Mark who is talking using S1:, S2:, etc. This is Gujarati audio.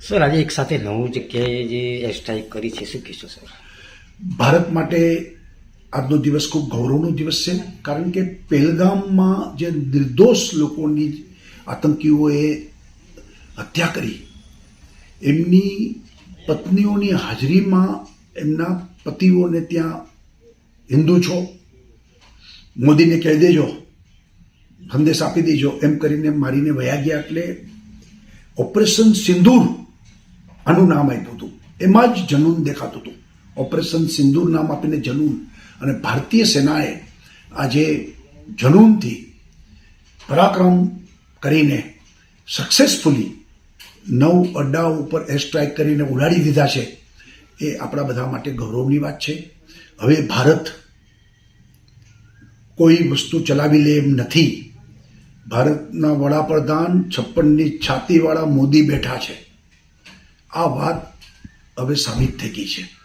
S1: સર, આજે એક સાથે નવ જગ્યાએ જે એર સ્ટ્રાઇક કરી છે, શું કહેશો સર?
S2: ભારત માટે આજનો દિવસ ખૂબ ગૌરવનો દિવસ છે કારણ કે પહેલગામમાં જે નિર્દોષ લોકોની આતંકીઓએ હત્યા કરી, એમની પત્નીઓની હાજરીમાં એમના પતિઓને ત્યાં હિન્દુ છો, મોદીને કહી દેજો, સંદેશ આપી દેજો, એમ કરીને મારીને વયા ગયા એટલે ઓપરેશન સિંદૂર આનું નામ આપ્યું હતું. એમાં જ જનૂન દેખાતું હતું. ઓપરેશન સિંદૂર નામ આપીને જનૂન. અને ભારતીય સેનાએ આજે જનૂનથી પરાક્રમ કરીને સક્સેસફુલી નવ અડ્ડાઓ ઉપર એર સ્ટ્રાઇક કરીને ઉડાડી દીધા છે. એ આપણા બધા માટે ગૌરવની વાત છે. હવે ભારત કોઈ વસ્તુ ચલાવી લે એમ નથી. ભારતના વડાપ્રધાન છપ્પનની છાતીવાળા મોદી બેઠા છે. આ વાત હવે સાબિત થઈ ગઈ છે.